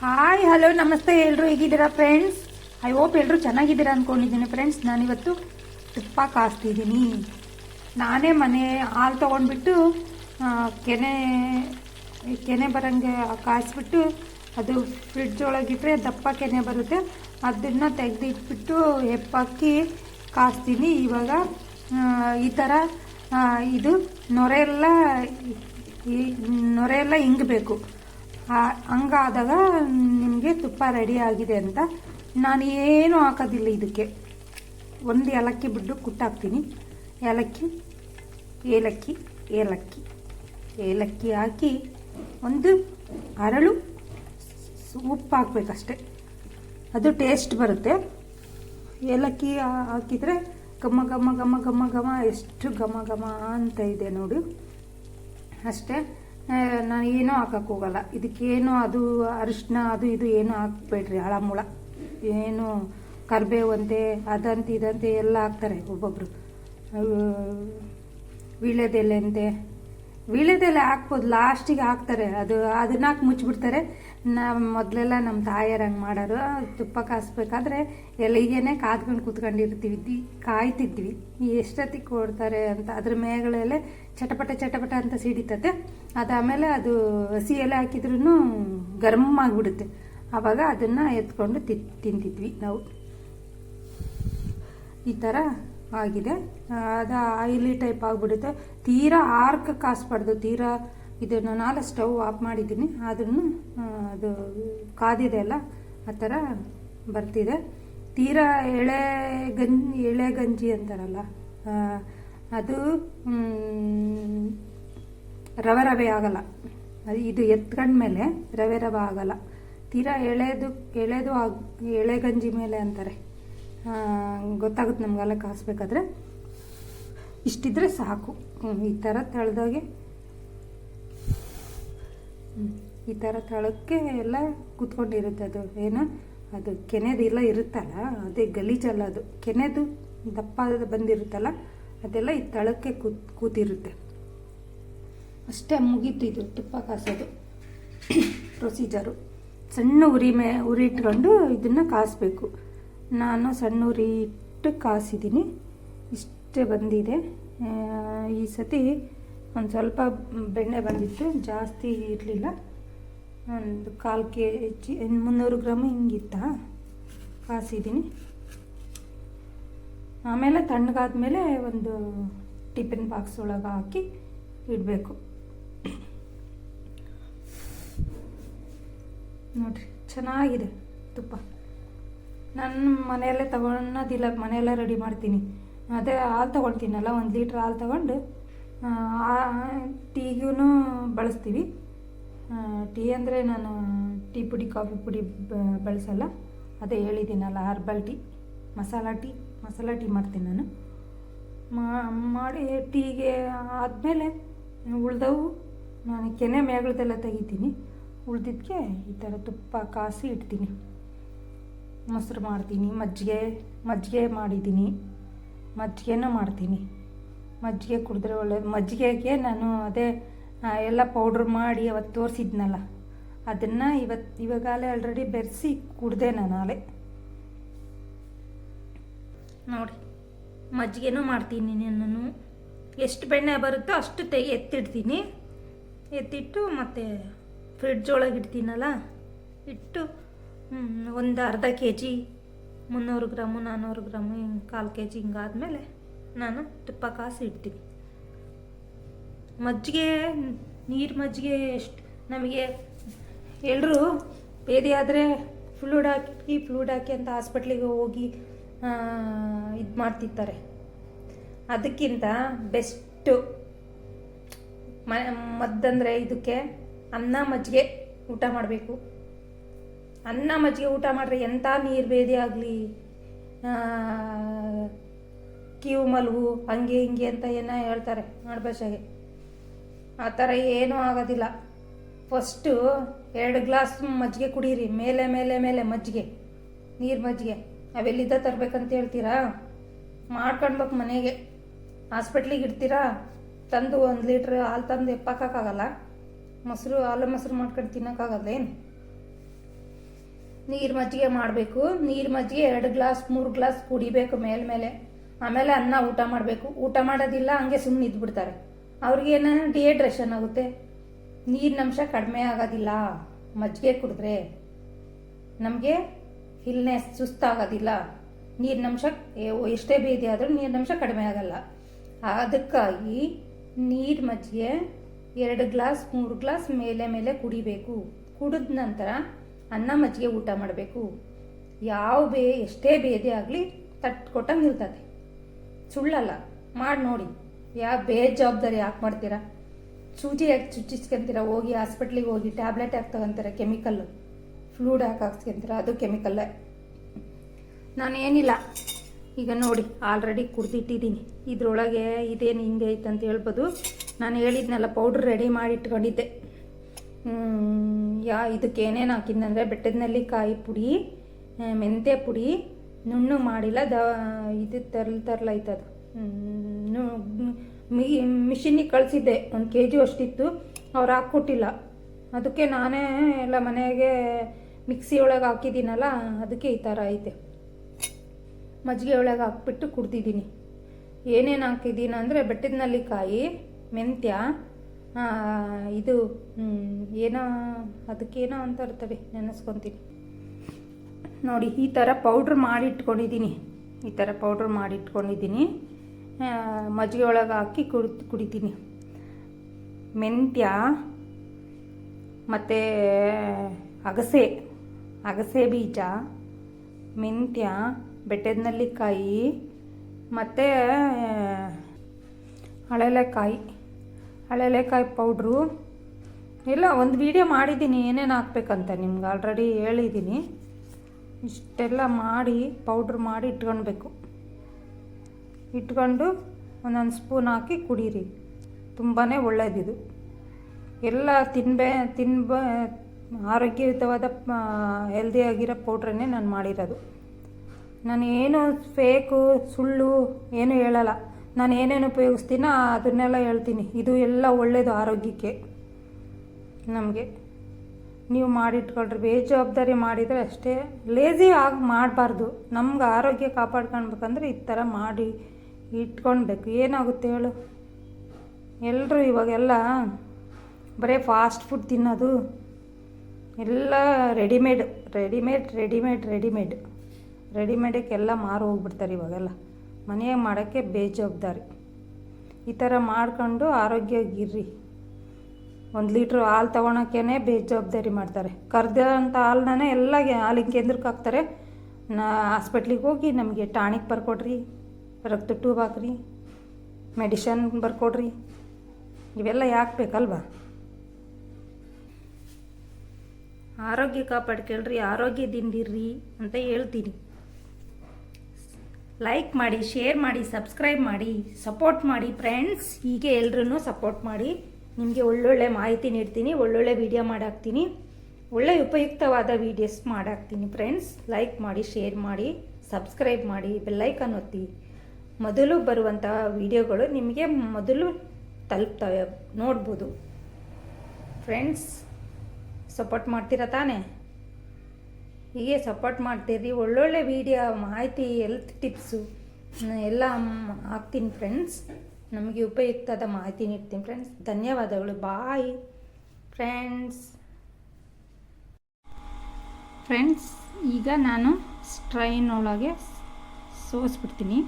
Hi hello ನಮಸ್ತೆ ಎಲ್ಲರೂ ಹೇಗಿದ್ದೀರಾ ಫ್ರೆಂಡ್ಸ್ ಐ ಹೋಪ್ ಎಲ್ಲರೂ ಚೆನ್ನಾಗಿದ್ದೀರಾ ಅಂದ್ಕೊಂಡಿದ್ದೀನಿ ಫ್ರೆಂಡ್ಸ್ ನಾನಿವತ್ತು ತುಪ್ಪ ಕಾಸ್ತಿದ್ದೀನಿ. ನಾನೇ ಮನೆ ಹಾಲು ತೊಗೊಂಡ್ಬಿಟ್ಟು ಕೆನೆ ಕೆನೆ ಬರೋಂಗೆ ಕಾಯಿಸ್ಬಿಟ್ಟು, ಅದು ಫ್ರಿಡ್ಜ್ ಒಳಗಿಟ್ರೆ ದಪ್ಪ ಕೆನೆ ಬರುತ್ತೆ. ಅದನ್ನು ತೆಗೆದಿಟ್ಬಿಟ್ಟು ಹೆಪ್ಪಾಕಿ ಕಾಸ್ತೀನಿ. ಇವಾಗ ಈ ಥರ ಇದು ನೊರೆಲ್ಲ ನೊರೆಯೆಲ್ಲ ಹಿಂಗಬೇಕು ಹಂಗಾದಾಗ ನಿಮಗೆ ತುಪ್ಪ ರೆಡಿ ಆಗಿದೆ ಅಂತ. ನಾನು ಏನೂ ಹಾಕೋದಿಲ್ಲ ಇದಕ್ಕೆ. ಒಂದು ಏಲಕ್ಕಿ ಬಿಟ್ಟು ಕುಟ್ಟಾಕ್ತೀನಿ. ಏಲಕ್ಕಿ ಏಲಕ್ಕಿ ಏಲಕ್ಕಿ ಏಲಕ್ಕಿ ಹಾಕಿ ಒಂದು ಅರಳು ಉಪ್ಪು ಹಾಕ್ಬೇಕಷ್ಟೆ. ಅದು ಟೇಸ್ಟ್ ಬರುತ್ತೆ. ಏಲಕ್ಕಿ ಹಾಕಿದರೆ ಘಮ ಘಮ ಘಮ ಘಮ ಘಮ, ಎಷ್ಟು ಘಮ ಘಮ ಅಂತ ಇದೆ ನೋಡಿ. ಅಷ್ಟೇ. ನಾನು ಏನೂ ಹಾಕಕ್ಕೆ ಹೋಗಲ್ಲ. ಇದಕ್ಕೇನು ಅದು ಅರಿಶಿನ ಅದು ಇದು ಏನು ಹಾಕ್ಬೇಡ್ರಿ ಹಳಮುಳ ಏನು ಕರ್ಬೇವು ಅಂತೆ ಅದಂತೆ ಇದಂತೆ ಎಲ್ಲ ಹಾಕ್ತಾರೆ ಒಬ್ಬೊಬ್ರು. ಅವು ವೀಳ್ಯದೆಲೆ ಅಂತೆ. ವೀಳ್ಯದೆಲೆ ಹಾಕ್ಬೋದು, ಲಾಸ್ಟಿಗೆ ಹಾಕ್ತಾರೆ. ಅದು ಅದನ್ನ ಹಾಕಿ ಮುಚ್ಚಿಬಿಡ್ತಾರೆ ನಾವು ಮೊದಲೆಲ್ಲ ನಮ್ಮ ತಾಯಿಯರು ಹಂಗೆ ಮಾಡೋರು. ತುಪ್ಪ ಕಾಸ್ಬೇಕಾದ್ರೆ ಎಲ್ಲಿಗೇನೆ ಕಾದ್ಕೊಂಡು ಕೂತ್ಕೊಂಡಿರ್ತೀವಿ. ದಿ ಕಾಯ್ತಿದ್ವಿ. ಎಷ್ಟೊತ್ತಿಗೆ ಕೊಡ್ತಾರೆ ಅಂತ ಅದ್ರ ಮೇಗಳೆಲ್ಲ ಚಟಪಟ ಚಟಪಟ ಅಂತ ಸಿಡಿತತೆ. ಅದಾದಮೇಲೆ ಅದು ಹಸಿ ಎಲೆ ಹಾಕಿದ್ರೂ ಗರಮ್ ಆಗಿಬಿಡುತ್ತೆ. ಆವಾಗ ಅದನ್ನು ಎತ್ಕೊಂಡು ತಿ, ತಿಂತಿದ್ವಿ ನಾವು. ಈ ಥರ ಆಗಿದೆ. ಅದು ಆಯಿಲಿ ಟೈಪ್ ಆಗಿಬಿಡುತ್ತೆ. ತೀರಾ ಆರ್ಕ ಕಾಸ್ಬಾರ್ದು. ತೀರಾ ಇದನ್ನು ನಾಲ್ಕು ಸ್ಟವ್ ಆಫ್ ಮಾಡಿದ್ದೀನಿ. ಆದ್ರೂ ಅದು ಕಾದಿದೆ ಅಲ್ಲ, ಆ ಥರ ಬರ್ತಿದೆ. ತೀರಾ ಎಳೆ ಗಂಜಿ ಎಳೆ ಗಂಜಿ ಅಂತಾರಲ್ಲ ಅದು ರವೆ ರವೆ ಆಗಲ್ಲ. ಇದು ಎತ್ಕೊಂಡ್ಮೇಲೆ ರವೆ ರವೆ ಆಗಲ್ಲ. ತೀರಾ ಎಳೆದು ಎಳೆದು ಆಗ, ಎಳೆ ಗಂಜಿ ಮೇಲೆ ಅಂತಾರೆ. ಗೊತ್ತಾಗುತ್ತೆ ನಮಗೆಲ್ಲ ಕಾಸ್ಬೇಕಾದ್ರೆ. ಇಷ್ಟಿದ್ರೆ ಸಾಕು. ಈ ಥರ ತಳ್ದಾಗೆ ಈ ಥರ ತಳಕ್ಕೆ ಎಲ್ಲ ಕೂತ್ಕೊಂಡಿರುತ್ತೆ ಅದು. ಏನು? ಅದು ಕೆನೆದೆಲ್ಲ ಇರುತ್ತಲ್ಲ, ಅದೇ ಗಲೀಜಲ್ಲ ಅದು. ಕೆನೆದು ದಪ್ಪ ಬಂದಿರುತ್ತಲ್ಲ, ಅದೆಲ್ಲ ಈ ತಳಕ್ಕೆ ಕೂತ್, ಕೂತಿರುತ್ತೆ. ಅಷ್ಟೇ ಮುಗೀತು ಇದು ತುಪ್ಪ ಕಾಸೋದು. ಪ್ರೊಸೀಜರು. ಸಣ್ಣ ಉರಿ ಮೇ, ಉರಿ ಇಟ್ಕೊಂಡು ಇದನ್ನು ಕಾಸಬೇಕು. ನಾನು ಸಣ್ಣ ಉರಿ ಇಟ್ಟು ಕಾಸಿದ್ದೀನಿ. ಇಷ್ಟೇ ಬಂದಿದೆ. ಈ ಸತಿ ಒಂದು ಸ್ವಲ್ಪ ಬೆಣ್ಣೆ ಬಂದಿತ್ತು. ಜಾಸ್ತಿ ಇರಲಿಲ್ಲ. ಒಂದು ಕಾಲು ಕೆ ಜಿ ಮುನ್ನೂರು ಗ್ರಾಮ್ ಹಿಂಗಿತ್ತ? ಕಾಸಿದ್ದೀನಿ. ಆಮೇಲೆ ತಣ್ಣಗಾದ್ಮೇಲೆ ಒಂದು ಟಿಫಿನ್ ಬಾಕ್ಸ್ ಒಳಗೆ ಹಾಕಿ ಇಡಬೇಕು. ನೋಡ್ರಿ, ಚೆನ್ನಾಗಿದೆ ತುಪ್ಪ. ನನ್ನ ಮನೆಯಲ್ಲೇ ತಗೊಳೋದಿಲ್ಲ ಮನೆಯಲ್ಲೇ ರೆಡಿ ಮಾಡ್ತೀನಿ. ಅದೇ ಹಾಲು ತೊಗೊಳ್ತೀನಲ್ಲ, ಒಂದು ಲೀಟ್ರ್ ಹಾಲು ತಗೊಂಡು ಟೀಗೂ ಬಳಸ್ತೀವಿ. ಟೀ ಅಂದರೆ ನಾನು ಟೀ ಪುಡಿ, ಕಾಫಿ ಪುಡಿ ಬಳಸಲ್ಲ. ಅದೇ ಹೇಳಿದ್ದೀನಲ್ಲ herbal tea masala tea masala tea ಮಾಡ್ತೀನಿ ನಾನು. ಮಾಡಿ ಟೀಗೆ ಆದಮೇಲೆ ಉಳ್ದವು, ನಾನು ಕೆನೆ ಮೇಗಳದೆಲ್ಲ ತೆಗಿತೀನಿ. ಉಳ್ದಿದ್ದಕ್ಕೆ ಈ ಥರ ತುಪ್ಪ ಕಾಸಿ ಇಡ್ತೀನಿ. ಮೊಸರು ಮಾಡ್ತೀನಿ, ಮಜ್ಜಿಗೆ ಮಜ್ಜಿಗೆ ಮಾಡಿದ್ದೀನಿ. ಮಜ್ಜಿಗೆನೂ ಮಾಡ್ತೀನಿ. ಮಜ್ಜಿಗೆ ಕುಡಿದ್ರೆ ಒಳ್ಳೆಯದು ಮಜ್ಜಿಗೆಗೆ ನಾನು ಅದೇ ಎಲ್ಲ ಪೌಡ್ರ್ ಮಾಡಿ ಅವತ್ತು ತೋರಿಸಿದ್ನಲ್ಲ, ಅದನ್ನು ಇವತ್ತು ಇವಾಗಲೇ ಆಲ್ರೆಡಿ ಬೆರೆಸಿ ಕುಡ್ದೆ ನಾನು ಆಲೆ ನೋಡಿ, ಮಜ್ಜಿಗೆನೂ ಮಾಡ್ತೀನಿ ನಾನು ಎಷ್ಟು ಬೆಣ್ಣೆ ಬರುತ್ತೋ ಅಷ್ಟು ತೆಗೆ ಎತ್ತಿಡ್ತೀನಿ. ಎತ್ತಿಟ್ಟು ಮತ್ತು ಫ್ರಿಡ್ಜ್ ಒಳಗೆ ಇಡ್ತೀನಲ್ಲ, ಇಟ್ಟು ಒಂದು ಅರ್ಧ ಕೆ ಜಿ ಮುನ್ನೂರು ಗ್ರಾಮು ನಾನ್ನೂರು ಗ್ರಾಮು, ಹಿಂಗೆ ಕಾಲು ಕೆ ಜಿ ಹಿಂಗಾದಮೇಲೆ ನಾನು ತುಪ್ಪ ಕಾಸು ಇಡ್ತೀನಿ. ಮಜ್ಜಿಗೆ, ನೀರು ಮಜ್ಜಿಗೆ ಎಷ್ಟು? ನಮಗೆ ಎಲ್ಲರೂ ಬೇದಿ ಆದರೆ ಫ್ಲೂಡ್ ಹಾಕಿ ಫ್ಲೂಡ್ ಹಾಕಿ ಅಂತ ಹಾಸ್ಪಿಟ್ಲಿಗೆ ಹೋಗಿ ಇದು ಮಾಡ್ತಿರ್ತಾರೆ. ಅದಕ್ಕಿಂತ ಬೆಸ್ಟು ಮ, ಮದ್ದಂದರೆ ಇದಕ್ಕೆ ಅನ್ನ ಮಜ್ಜಿಗೆ ಊಟ ಮಾಡಬೇಕು. ಅನ್ನ ಮಜ್ಜಿಗೆ ಊಟ ಮಾಡಿದ್ರೆ ಎಂಥ ನೀರು ಬೇದಿ ಆಗಲಿ? ಕಿವು ಮಲಗು, ಹಂಗೆ ಹಿಂಗೆ ಅಂತ ಏನೋ ಹೇಳ್ತಾರೆ ಮಾಡ್ಬಾಷಾಗೆ ಆ ಥರ ಏನೂ ಆಗೋದಿಲ್ಲ. ಫಸ್ಟು ಎರಡು ಗ್ಲಾಸ್ ಮಜ್ಜಿಗೆ ಕುಡೀರಿ. ಮೇಲೆ ಮೇಲೆ ಮೇಲೆ ಮಜ್ಜಿಗೆ, ನೀರು ಮಜ್ಜಿಗೆ. ಅವೆಲ್ಲಿದ್ದ ತರಬೇಕಂತ ಹೇಳ್ತೀರಾ? ಮಾಡ್ಕೊಳ್ಬೇಕು ಮನೆಗೆ. ಹಾಸ್ಪಿಟ್ಲಿಗೆ ಇಡ್ತೀರಾ? ತಂದು ಒಂದು ಲೀಟ್ರ್ ಹಾಲು ತಂದು ಎಪ್ಪಾಕಾಗಲ್ಲ? ಮೊಸರು, ಹಾಲು ಮೊಸರು ಮಾಡ್ಕೊಂಡು ತಿನ್ನೋಕ್ಕಾಗಲ್ಲ ಏನು? ನೀರು ಮಜ್ಜಿಗೆ ಮಾಡಬೇಕು. ನೀರು ಮಜ್ಜಿಗೆ ಎರಡು ಗ್ಲಾಸ್, ಮೂರು ಗ್ಲಾಸ್ ಕುಡಿಬೇಕು ಮೇಲ್ಮೇಲೆ ಆಮೇಲೆ ಅನ್ನ ಊಟ ಮಾಡಬೇಕು. ಊಟ ಮಾಡೋದಿಲ್ಲ, ಹಂಗೆ ಸುಮ್ಮನೆ ಇದ್ಬಿಡ್ತಾರೆ ಅವ್ರಿಗೆ ಏನಾದ್ರು ಡಿಹೈಡ್ರೇಷನ್ ಆಗುತ್ತೆ? ನೀರಿನಂಶ ಕಡಿಮೆ ಆಗೋದಿಲ್ಲ. ಮಜ್ಜಿಗೆ ಕುಡಿದ್ರೆ ನಮಗೆ ಇಲ್ನೆಸ್ ಸುಸ್ತಾಗೋದಿಲ್ಲ. ನೀರಿನಂಶ ಎಷ್ಟೇ ಬೀದಿ ಆದರೂ ನೀರಿನಂಶ ಕಡಿಮೆ ಆಗಲ್ಲ. ಅದಕ್ಕಾಗಿ ನೀರು ಮಜ್ಜಿಗೆ ಎರಡು ಗ್ಲಾಸ್, ಮೂರು ಗ್ಲಾಸ್ ಮೇಲೆ ಮೇಲೆ ಕುಡಿಬೇಕು. ಕುಡಿದ ನಂತರ ಅನ್ನ ಮಜ್ಜಿಗೆ ಊಟ ಮಾಡಬೇಕು. ಯಾವ ಬೇ, ಎಷ್ಟೇ ಭೇದಿ ಆಗಲಿ ತಟ್ಕೊಟ್ಟಂಗೆ ನಿಲ್ತದೆ. ಸುಳ್ಳಲ್ಲ. ಮಾಡಿ ನೋಡಿ. ಯಾವ ಬೇಜವಾಬ್ದಾರಿ ಯಾಕೆ ಮಾಡ್ತೀರಾ? ಸೂಜಿ ಯಾಕೆ ಚುಚ್ಚಿಸ್ಕೊಂತೀರ? ಹೋಗಿ ಹಾಸ್ಪಿಟ್ಲಿಗೆ ಹೋಗಿ ಟ್ಯಾಬ್ಲೆಟ್ ಯಾಕೆ ತಗೊಂತೀರ ಕೆಮಿಕಲ್ಲು ಫ್ಲೂಡ್ ಯಾಕೆ ಹಾಕ್ಸ್ಕೊಂತೀರ? ಅದು ಕೆಮಿಕಲ್ಲೇ ನಾನೇನಿಲ್ಲ ಈಗ ನೋಡಿ ಆಲ್ರೆಡಿ ಕುಡ್ದಿಟ್ಟಿದ್ದೀನಿ. ಇದ್ರೊಳಗೆ ಇದೇನು ಹಿಂಗೆ ಐತೆ ಅಂತ ಹೇಳ್ಬೋದು. ನಾನು ಹೇಳಿದ್ನಲ್ಲ ಪೌಡ್ರ್ ರೆಡಿ ಮಾಡಿ ಇಟ್ಕೊಂಡಿದ್ದೆ ಯಾ, ಇದಕ್ಕೆ ಏನೇನು ಹಾಕಿದ್ನಂದರೆ ಬೆಟ್ಟದ ನೆಲ್ಲಿಕಾಯಿ ಪುಡಿ ಮೆಂತೆ ಮೆಂತ್ಯ ಪುಡಿ, ನುಣ್ಣು ಮಾಡಿಲ್ಲ, ದ, ಇದು ತರ್ಲ್ ತರ್ಲೈತದು. ಮಿಷಿನಿಗೆ ಕಳಿಸಿದ್ದೆ. ಒಂದು ಕೆ ಜಿ ಅಷ್ಟಿತ್ತು. ಅವ್ರು ಹಾಕ್ಕೊಟ್ಟಿಲ್ಲ. ಅದಕ್ಕೆ ನಾನೇ ಎಲ್ಲ ಮನೆಗೆ ಮಿಕ್ಸಿ ಒಳಗೆ ಹಾಕಿದ್ದೀನಲ್ಲ ಅದಕ್ಕೆ ಈ ಥರ ಐತೆ. ಮಜ್ಜಿಗೆ ಒಳಗೆ ಹಾಕ್ಬಿಟ್ಟು ಕುಡ್ದಿದ್ದೀನಿ. ಏನೇನು ಹಾಕಿದ್ದೀನಿ ಅಂದರೆ ಬೆಟ್ಟದ ನಲ್ಲಿಕಾಯಿ ಮೆಂತ್ಯ ಇದು ಏನೋ ಅದಕ್ಕೇನೋ ಅಂತ ಇರ್ತವೆ ನೆನೆಸ್ಕೊತೀನಿ. ನೋಡಿ ಈ ಥರ ಪೌಡ್ರ್ ಮಾಡಿ ಇಟ್ಕೊಂಡಿದ್ದೀನಿ ಈ ಥರ ಪೌಡ್ರ್ ಮಾಡಿ ಇಟ್ಕೊಂಡಿದ್ದೀನಿ ಆ, ಮಜ್ಜಿಗೆ ಒಳಗೆ ಹಾಕಿ ಕುಡಿ, ಕುಡಿತೀನಿ. ಮೆಂತ್ಯ ಮತ್ತು ಅಗಸೆ ಅಗಸೆ ಬೀಜ, ಮೆಂತ್ಯ ಬೆಟ್ಟದ ನಲ್ಲಿಕಾಯಿ ಮತ್ತು ಹಳೆಲೆಕಾಯಿ ಹಳೆಲೆಕಾಯಿ ಪೌಡ್ರು. ಇಲ್ಲ, ಒಂದು ವಿಡಿಯೋ ಮಾಡಿದ್ದೀನಿ, ಏನೇನು ಹಾಕ್ಬೇಕಂತ ನಿಮ್ಗೆ ಆಲ್ರೆಡಿ ಹೇಳಿದ್ದೀನಿ. ಇಷ್ಟೆಲ್ಲ ಮಾಡಿ, ಪೌಡ್ರ್ ಮಾಡಿ ಇಟ್ಕೊಳ್ಬೇಕು. ಇಟ್ಕೊಂಡು ಒಂದೊಂದು ಸ್ಪೂನ್ ಹಾಕಿ ಕುಡೀರಿ. ತುಂಬಾ ಒಳ್ಳೆಯದಿದು ಎಲ್ಲ ತಿನ್ಬೇ, ತಿನ್ಬ, ಆರೋಗ್ಯಯುತವಾದ ಹೆಲ್ದಿಯಾಗಿರೋ ಪೌಡ್ರನ್ನೇ ನಾನು ಮಾಡಿರೋದು. ನಾನು ಏನು ಫೇಕು, ಸುಳ್ಳು ಏನು ಹೇಳಲ್ಲ. ನಾನು ಏನೇನು ಉಪಯೋಗಿಸ್ತೀನೋ ಅದನ್ನೆಲ್ಲ ಹೇಳ್ತೀನಿ. ಇದು ಎಲ್ಲ ಒಳ್ಳೆಯದು ಆರೋಗ್ಯಕ್ಕೆ. ನಮಗೆ. ನೀವು ಮಾಡಿಟ್ಕೊಳ್ರಿ. ಬೇಜವಾಬ್ದಾರಿ ಮಾಡಿದರೆ ಅಷ್ಟೇ. ಲೇಜಿ ಆಗಿ ಮಾಡಬಾರ್ದು. ನಮ್ಗೆ ಆರೋಗ್ಯ ಕಾಪಾಡ್ಕೊಳ್ಬೇಕಂದ್ರೆ ಈ ಥರ ಮಾಡಿ ಇಟ್ಕೊಳ್ಬೇಕು. ಏನಾಗುತ್ತೆ ಹೇಳು? ಎಲ್ಲರೂ ಇವಾಗೆಲ್ಲ ಬರೀ ಫಾಸ್ಟ್ ಫುಡ್ ತಿನ್ನೋದು. ಎಲ್ಲ ರೆಡಿಮೇಡ್ ರೆಡಿಮೇಡ್ ರೆಡಿಮೇಡ್ ರೆಡಿಮೇಡ್ ರೆಡಿಮೇಡಕ್ಕೆಲ್ಲ ಮಾರು ಹೋಗ್ಬಿಡ್ತಾರೆ ಇವಾಗೆಲ್ಲ. ಮನೆಯಾಗ ಮಾಡೋಕ್ಕೆ ಬೇಜವಾಬ್ದಾರಿ. ಈ ಥರ ಮಾಡ್ಕೊಂಡು ಆರೋಗ್ಯವಾಗಿರ್ರಿ ಒಂದು ಲೀಟ್ರ್ ಹಾಲು ತೊಗೊಳಕ್ಕೇ ಬೇಜವಾಬ್ದಾರಿ ಮಾಡ್ತಾರೆ. ಕರ್ದಂಥ ಹಾಲನ್ನೇ ಎಲ್ಲ ಹಾಲಿನ ಕೇಂದ್ರಕ್ಕೆ ಹಾಕ್ತಾರೆ. ನಾ ಹಾಸ್ಪಿಟ್ಲಿಗೆ ಹೋಗಿ ನಮಗೆ ಟಾನಿಕ್ ಬರ್ಕೊಡ್ರಿ. ರಕ್ತ ಟ್ಯೂಬ್ ಹಾಕ್ರಿ ಮೆಡಿಷನ್ ಬರ್ಕೊಡ್ರಿ. ಇವೆಲ್ಲ ಯಾಕೆ ಬೇಕಲ್ವಾ? ಆರೋಗ್ಯ ಕಾಪಾಡ್ಕೊಳ್ರಿ, ಆರೋಗ್ಯದಿಂದಿರ್ರಿ ಅಂತ ಹೇಳ್ತೀನಿ. ಲೈಕ್ ಮಾಡಿ ಶೇರ್ ಮಾಡಿ ಸಬ್ಸ್ಕ್ರೈಬ್ ಮಾಡಿ ಸಪೋರ್ಟ್ ಮಾಡಿ ಫ್ರೆಂಡ್ಸ್ ಹೀಗೆ ಎಲ್ರೂ ಸಪೋರ್ಟ್ ಮಾಡಿ. ನಿಮಗೆ ಒಳ್ಳೊಳ್ಳೆ ಮಾಹಿತಿ ನೀಡ್ತೀನಿ, ಒಳ್ಳೊಳ್ಳೆ ವಿಡಿಯೋ ಮಾಡಾಕ್ತೀನಿ. ಒಳ್ಳೆ ಉಪಯುಕ್ತವಾದ ವೀಡಿಯೋಸ್ ಮಾಡಾಕ್ತೀನಿ ಫ್ರೆಂಡ್ಸ್ ಲೈಕ್ ಮಾಡಿ ಶೇರ್ ಮಾಡಿ ಸಬ್ಸ್ಕ್ರೈಬ್ ಮಾಡಿ ಬೆಲ್ಲೈಕನ್ ಒತ್ತಿ. ಮೊದಲು ಬರುವಂತಹ ವಿಡಿಯೋಗಳು ನಿಮಗೆ ಮೊದಲು ತಲುಪ್ತವೆ. ನೋಡ್ಬೋದು. ಫ್ರೆಂಡ್ಸ್ ಸಪೋರ್ಟ್ ಮಾಡ್ತೀರಾ ತಾನೇ? ಹೀಗೆ ಸಪೋರ್ಟ್ ಮಾಡ್ತೀರಿ. ಒಳ್ಳೊಳ್ಳೆ ವಿಡಿಯೋ ಮಾಹಿತಿ ಹೆಲ್ತ್ ಟಿಪ್ಸು ಎಲ್ಲ ಹಾಕ್ತೀನಿ ಫ್ರೆಂಡ್ಸ್ ನಮಗೆ ಉಪಯುಕ್ತದ ಮಾಹಿತಿ ನೀಡ್ತೀನಿ ಫ್ರೆಂಡ್ಸ್ ಧನ್ಯವಾದಗಳು. ಬಾಯ್ ಫ್ರೆಂಡ್ಸ್ ಫ್ರೆಂಡ್ಸ್ ಈಗ ನಾನು ಸ್ಟ್ರೈನ್ ಒಳಗೆ ಸೋಸ್ಬಿಡ್ತೀನಿ.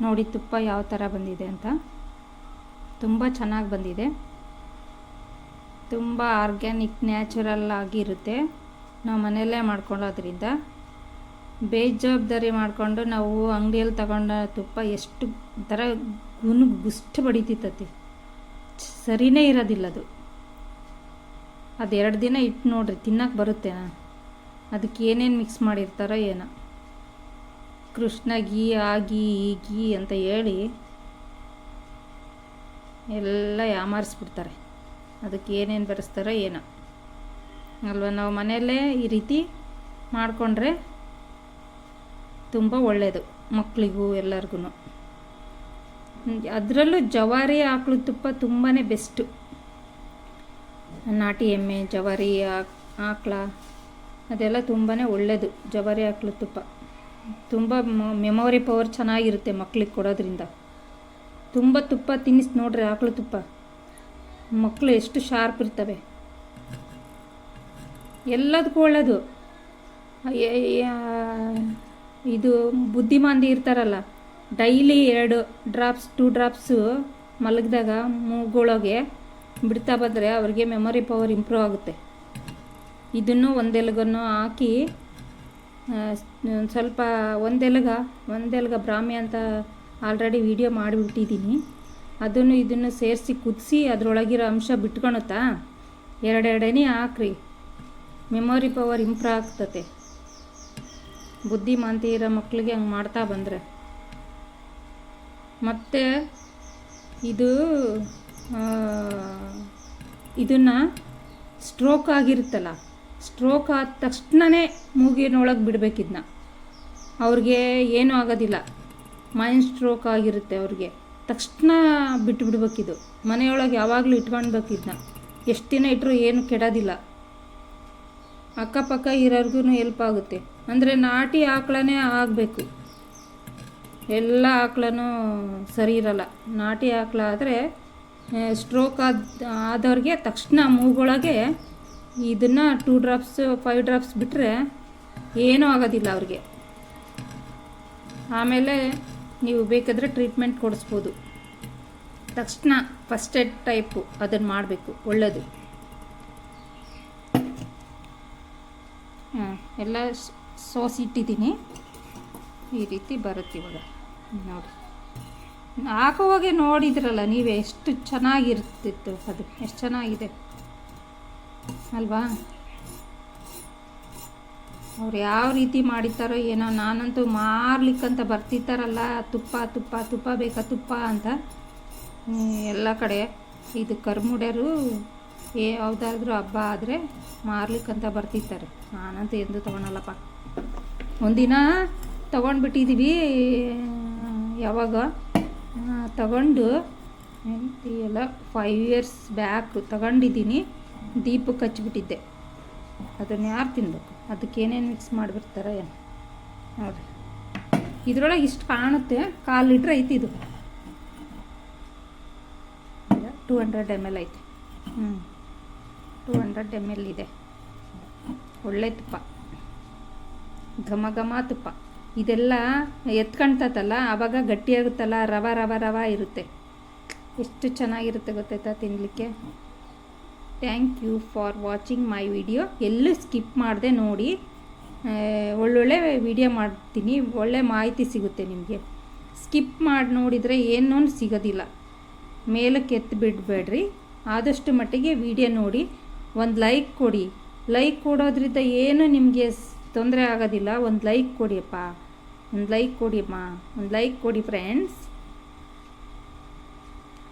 ನೋಡಿ ತುಪ್ಪ ಯಾವ ಥರ ಬಂದಿದೆ ಅಂತ. ತುಂಬ ಚೆನ್ನಾಗಿ ಬಂದಿದೆ. ತುಂಬ ಆರ್ಗ್ಯಾನಿಕ್ ನ್ಯಾಚುರಲ್ ಆಗಿರುತ್ತೆ ನಾವು ಮನೆಯಲ್ಲೇ ಮಾಡ್ಕೊಳ್ಳೋದ್ರಿಂದ. ಬೇಜವಾಬ್ದಾರಿ ಮಾಡಿಕೊಂಡು ನಾವು ಅಂಗಡಿಯಲ್ಲಿ ತಗೊಂಡ ತುಪ್ಪ ಎಷ್ಟು ಥರ ಗುನು ಗುಷ್ಟು ಬಡಿತಿತ್ತತಿ. ಸರಿನೇ ಇರೋದಿಲ್ಲ ಅದು. ಎರಡು ದಿನ ಇಟ್ಟು ನೋಡ್ರಿ ತಿನ್ನಕ್ಕೆ ಬರುತ್ತೇನಾ ಅದಕ್ಕೆ ಏನೇನು ಮಿಕ್ಸ್ ಮಾಡಿರ್ತಾರೋ ಏನೋ. ಕೃಷ್ಣ ಗೀ ಆಗಿ ಗೀ, ಈ ಗೀ ಅಂತ ಹೇಳಿ ಎಲ್ಲ ಯಾಮಾರಿಸ್ಬಿಡ್ತಾರೆ. ಅದಕ್ಕೆ ಏನೇನು ಬರೆಸ್ತಾರೋ ಏನೋ. ಅಲ್ವಾ? ನಾವು ಮನೆಯಲ್ಲೇ ಈ ರೀತಿ ಮಾಡಿಕೊಂಡ್ರೆ ತುಂಬ ಒಳ್ಳೆಯದು ಮಕ್ಕಳಿಗೂ ಎಲ್ಲರಿಗೂ ಅದರಲ್ಲೂ ಜವಾರಿ ಆಕಳು ತುಪ್ಪ ತುಂಬಾ ಬೆಸ್ಟು. ನಾಟಿ ಎಮ್ಮೆ, ಜವಾರಿ ಆಕಳ ಅದೆಲ್ಲ ತುಂಬಾ ಒಳ್ಳೆಯದು ಜವಾರಿ ಆಕಳು ತುಪ್ಪ. ತುಂಬ ಮೆಮೊರಿ ಪವರ್ ಚೆನ್ನಾಗಿರುತ್ತೆ ಮಕ್ಳಿಗೆ ಕೊಡೋದ್ರಿಂದ. ತುಂಬ ತುಪ್ಪ ತಿನ್ನಿಸಿ ನೋಡ್ರಿ ಆಕಳು ತುಪ್ಪ. ಮಕ್ಕಳು ಎಷ್ಟು ಶಾರ್ಪ್ ಇರ್ತವೆ. ಎಲ್ಲದಕ್ಕೂ ಒಳ್ಳೆಯದು ಇದು ಬುದ್ಧಿಮಾಂದಿ ಇರ್ತಾರಲ್ಲ ಡೈಲಿ ಎರಡು ಡ್ರಾಪ್ಸ್ ಟೂ ಡ್ರಾಪ್ಸು ಮಲಗಿದಾಗ ಮೂಗೊಳಗೆ ಬಿಡ್ತಾ ಬಂದರೆ ಅವ್ರಿಗೆ ಮೆಮೊರಿ ಪವರ್ ಇಂಪ್ರೂವ್ ಆಗುತ್ತೆ. ಇದನ್ನು ಒಂದೆಲಗನ್ನು ಹಾಕಿ ಸ್ವಲ್ಪ ಒಂದೆಲಗ ಒಂದೆಲಗ ಬ್ರಾಹ್ಮಿ ಅಂತ ಆಲ್ರೆಡಿ ವಿಡಿಯೋ ಮಾಡಿಬಿಟ್ಟಿದ್ದೀನಿ. ಅದನ್ನು ಇದನ್ನು ಸೇರಿಸಿ ಕುದಿಸಿ ಅದರೊಳಗಿರೋ ಅಂಶ ಬಿಟ್ಕೊಳುತ್ತಾ ಎರಡೆರಡನೇ ಹಾಕ್ರಿ ಮೆಮೊರಿ ಪವರ್ ಇಂಪ್ರೂವ್ ಆಗ್ತತೆ. ಬುದ್ಧಿಮಾಂತಿ ಇರೋ ಮಕ್ಕಳಿಗೆ ಹಂಗೆ ಮಾಡ್ತಾ ಬಂದರೆ. ಮತ್ತು ಇದು ಇದನ್ನು ಸ್ಟ್ರೋಕ್ ಆಗಿರುತ್ತಲ್ಲ? ಸ್ಟ್ರೋಕ್ ಆದ ತಕ್ಷಣವೇ ಮೂಗಿನೊಳಗೆ ಬಿಡಬೇಕಿದ್ನ. ಅವ್ರಿಗೆ ಏನೂ ಆಗೋದಿಲ್ಲ. ಮೈಂಡ್ ಸ್ಟ್ರೋಕ್ ಆಗಿರುತ್ತೆ ಅವ್ರಿಗೆ. ತಕ್ಷಣ ಬಿಟ್ಟು ಬಿಡ್ಬೇಕಿದು ಮನೆಯೊಳಗೆ ಯಾವಾಗಲೂ ಇಟ್ಕೊಳ್ಬೇಕಿದ್ನ ಎಷ್ಟು ದಿನ ಇಟ್ಟರು ಏನು ಕೆಡೋದಿಲ್ಲ. ಅಕ್ಕಪಕ್ಕ ಇರೋರ್ಗು ಹೆಲ್ಪ್ ಆಗುತ್ತೆ. ಅಂದರೆ ನಾಟಿ ಆಕಳನೇ ಆಗಬೇಕು. ಎಲ್ಲ ಆಕಳನೂ ಸರಿ ಇರಲ್ಲ. ನಾಟಿ ಆಕಳ ಆದರೆ ಸ್ಟ್ರೋಕ್ ಆದ, ಆದವ್ರಿಗೆ ತಕ್ಷಣ ಮೂಗೊಳಗೆ ಇದನ್ನು ಟೂ ಡ್ರಾಪ್ಸ್ ಫೈವ್ ಡ್ರಾಪ್ಸ್ ಬಿಟ್ಟರೆ ಏನೂ ಆಗೋದಿಲ್ಲ ಅವ್ರಿಗೆ. ಆಮೇಲೆ ನೀವು ಬೇಕಾದರೆ ಟ್ರೀಟ್ಮೆಂಟ್ ಕೊಡಿಸ್ಬೋದು. ತಕ್ಷಣ ಫಸ್ಟ್ ಏಡ್ ಟೈಪು ಅದನ್ನು ಮಾಡಬೇಕು ಒಳ್ಳೆಯದು ಹಾಂ ಎಲ್ಲ ಸೋಸಿಟ್ಟಿದ್ದೀನಿ ಈ ರೀತಿ ಬರುತ್ತೆ ಇವಾಗ. ನೋಡಿ. ಹಾಕುವಾಗೆ ನೋಡಿದ್ರಲ್ಲ ನೀವೇ ಎಷ್ಟು ಚೆನ್ನಾಗಿರ್ತಿತ್ತು ಅದು, ಎಷ್ಟು ಚೆನ್ನಾಗಿದೆ. ಅಲ್ವಾ? ಅವ್ರು ಯಾವ ರೀತಿ ಮಾಡಿರ್ತಾರೋ ಏನೋ, ನಾನಂತೂ ಮಾರ್ಲಿಕ್ಕಂತ ಬರ್ತಿದ್ದಾರಲ್ಲ, ತುಪ್ಪ ತುಪ್ಪ ತುಪ್ಪ ಬೇಕಾ, ತುಪ್ಪ ಅಂತ. ಎಲ್ಲ ಕಡೆ. ಇದು ಕರ್ಮುಡ್ಯರು, ಏ ಯಾವುದಾದ್ರೂ ಹಬ್ಬ ಆದರೆ ಮಾರ್ಲಿಕ್ಕಂತ ಬರ್ತಿರ್ತಾರೆ ನಾನಂತೂ ಎಂದು ತೊಗೊಳಲ್ಲಪ್ಪ. ಒಂದಿನ ತೊಗೊಂಡ್ಬಿಟ್ಟಿದ್ದೀವಿ ಯಾವಾಗ? ತಗೊಂಡು ಎಲ್ಲ ಫೈವ್ ಇಯರ್ಸ್ ಬ್ಯಾಕ್ ತಗೊಂಡಿದ್ದೀನಿ. ದೀಪಕ್ಕೆ ಹಚ್ಚಿಬಿಟ್ಟಿದ್ದೆ ಅದನ್ನು ಯಾರು ತಿನ್ಬೇಕು? ಅದಕ್ಕೆ ಏನೇನು ಮಿಕ್ಸ್ ಮಾಡಿಬಿಡ್ತಾರೆ? ನೋಡಿರಿ. ಇದ್ರೊಳಗೆ ಇಷ್ಟು ಕಾಣುತ್ತೆ. ಕಾಲು ಲೀಟ್ರ್ ಐತಿ ಇದು. ಟೂ ಹಂಡ್ರೆಡ್ ಎಂ ಎಲ್ ಐತೆ. ಹ್ಞೂ ಟೂ ಹಂಡ್ರೆಡ್ ಎಂ ಎಲ್ ಇದೆ. ಒಳ್ಳೆ ತುಪ್ಪ. ಘಮ ಘಮ ತುಪ್ಪ. ಇದೆಲ್ಲ ಎತ್ಕೊಳ್ತತಲ್ಲ ಆವಾಗ ಗಟ್ಟಿಯಾಗುತ್ತಲ್ಲ, ರವ ರವ ರವ ಇರುತ್ತೆ. ಎಷ್ಟು ಚೆನ್ನಾಗಿರುತ್ತೆ ಗೊತ್ತಾಯ್ತಾ ತಿನ್ನಲಿಕ್ಕೆ thank you for watching my video ಎಲ್ಲೂ ಸ್ಕಿಪ್ ಮಾಡದೆ ನೋಡಿ. ಒಳ್ಳೊಳ್ಳೆ ವಿಡಿಯೋ ಮಾಡ್ತೀನಿ. ಒಳ್ಳೆ ಮಾಹಿತಿ ಸಿಗುತ್ತೆ ನಿಮಗೆ. ಸ್ಕಿಪ್ ಮಾಡಿ ನೋಡಿದರೆ ಏನೂ ಸಿಗೋದಿಲ್ಲ. ಮೇಲಕ್ಕೆ ಎತ್ತು ಬಿಡಬೇಡ್ರಿ. ಆದಷ್ಟು ಮಟ್ಟಿಗೆ ವಿಡಿಯೋ ನೋಡಿ. ಒಂದು ಲೈಕ್ ಕೊಡಿ. ಲೈಕ್ ಕೊಡೋದ್ರಿಂದ ಏನು ನಿಮಗೆ ತೊಂದರೆ ಆಗೋದಿಲ್ಲ. ಒಂದು ಲೈಕ್ ಕೊಡಿಯಪ್ಪ. ಒಂದು ಲೈಕ್ ಕೊಡಿಯಮ್ಮ. ಒಂದು ಲೈಕ್ ಕೊಡಿ ಫ್ರೆಂಡ್ಸ್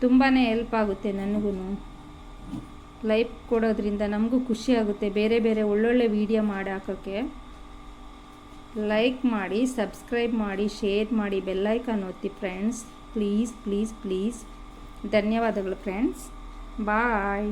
ತುಂಬಾ ಹೆಲ್ಪ್ ಆಗುತ್ತೆ ನನಗೂ ಲೈಕ್ ಕೊಡೋದ್ರಿಂದ ನಮಗೂ ಖುಷಿ ಆಗುತ್ತೆ. ಬೇರೆ ಬೇರೆ ಒಳ್ಳೊಳ್ಳೆ ವಿಡಿಯೋ ಮಾಡಿ ಹಾಕೋಕ್ಕೆ ಲೈಕ್ ಮಾಡಿ, ಸಬ್ಸ್ಕ್ರೈಬ್ ಮಾಡಿ, ಶೇರ್ ಮಾಡಿ ಬೆಲ್ಲೈಕನ್ ಒತ್ತಿ ಫ್ರೆಂಡ್ಸ್. Please please please. ಧನ್ಯವಾದಗಳು ಫ್ರೆಂಡ್ಸ್. ಬಾಯ್.